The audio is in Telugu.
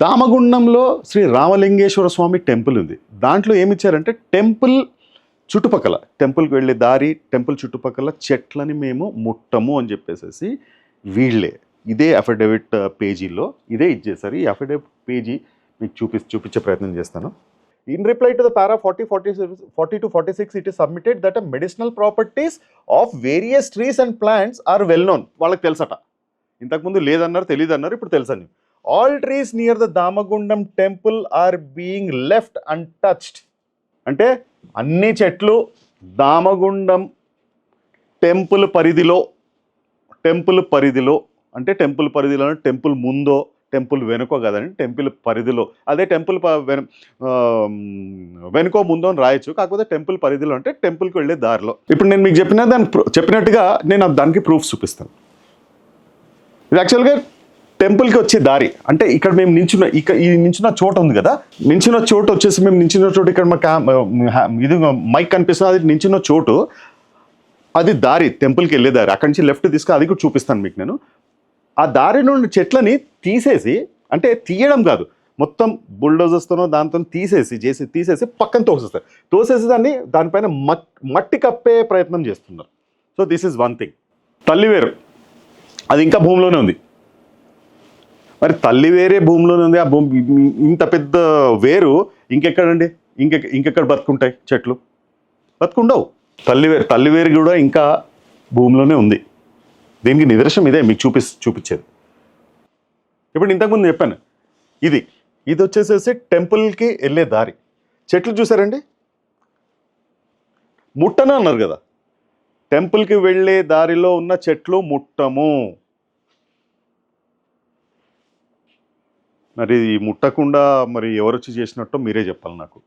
దామగుండంలో శ్రీ రామలింగేశ్వర స్వామి టెంపుల్ ఉంది. దాంట్లో ఏమిచ్చారంటే టెంపుల్ చుట్టుపక్కల టెంపుల్కి వెళ్ళే దారి టెంపుల్ చుట్టుపక్కల చెట్లని మేము ముట్టము అని చెప్పేసేసి వీళ్ళే. ఇదే అఫిడవిట్ పేజీలో ఇదే ఇచ్చేసారు ఈ అఫిడవిట్ పేజీ మీకు చూపి చూపించే ప్రయత్నం చేస్తాను. In reply to the para forty forty forty two forty six it is submitted that medicinal properties of various trees and plants are well known వాళ్ళకి తెలుసట. ఇంతకుముందు లేదన్నారు తెలియదు అన్నారు ఇప్పుడు తెలుసని. All trees near the Damagundam temple are being left untouched అంటే అన్ని చెట్లు దామగుండం టెంపుల్ పరిధిలో టెంపుల్ పరిధిలో అంటే టెంపుల్ పరిధిలో టెంపుల్ ముందో టెంపుల్ వెనుకో కదండి టెంపుల్ పరిధిలో. అదే టెంపుల్ ప- వెనుకో ముందో అని రాయొచ్చు కాకపోతే టెంపుల్ పరిధిలో అంటే టెంపుల్కి వెళ్ళే దారిలో. ఇప్పుడు నేను మీకు చెప్పిన దాని ప్రూ- చెప్పినట్టుగా నేను దానికి ప్రూఫ్ చూపిస్తాను. ఇది యాక్చువల్గా టెంపుల్కి వచ్చే దారి అంటే ఇక్కడ మేము నించున్న ఇక ఈ నించున్న చోటు ఉంది కదా నించున్న చోటు వచ్చేసి మేము నించున్న చోటు ఇక్కడ మా ఇది మైక్ కనిపిస్తుంది అది నించున్న చోటు అది దారి టెంపుల్కి వెళ్ళే దారి అక్కడి నుంచి లెఫ్ట్ తీసుకు అది కూడా చూపిస్తాను మీకు నేను. ఆ దారి నుండి చెట్లని తీసేసి అంటే తీయడం కాదు మొత్తం బుల్డోజర్స్తోనో దాంతో తీసేసి చేసి తీసేసి పక్కన తోసేస్తారు. తోసేసి దాన్ని దానిపైన మట్టి కప్పే ప్రయత్నం చేస్తున్నారు. So this is one thing తల్లివేరు అది ఇంకా భూమిలోనే ఉంది. మరి తల్లి వేరే భూమిలోనే ఉంది ఆ భూమి ఇంత పెద్ద వేరు ఇంకెక్కడండి? ఇంకెక్క ఇంకెక్కడ బతుకుంటాయి చెట్లు? బతుకుండవు. తల్లి వేరు తల్లి వేరు కూడా ఇంకా భూమిలోనే ఉంది. దీనికి నిదర్శనం ఇదే మీకు చూపి చూపించేది. ఇప్పుడు ఇంతకుముందు చెప్పాను ఇది ఇది వచ్చేసేసి టెంపుల్కి వెళ్ళే దారి. చెట్లు చూసారండి? ముట్టన అన్నారు కదా. టెంపుల్కి వెళ్ళే దారిలో ఉన్న చెట్లు ముట్టము. మరి ఈ ముట్టకుండా మరి ఎవరొచ్చి చేసినట్టో మీరే చెప్పాలి నాకు.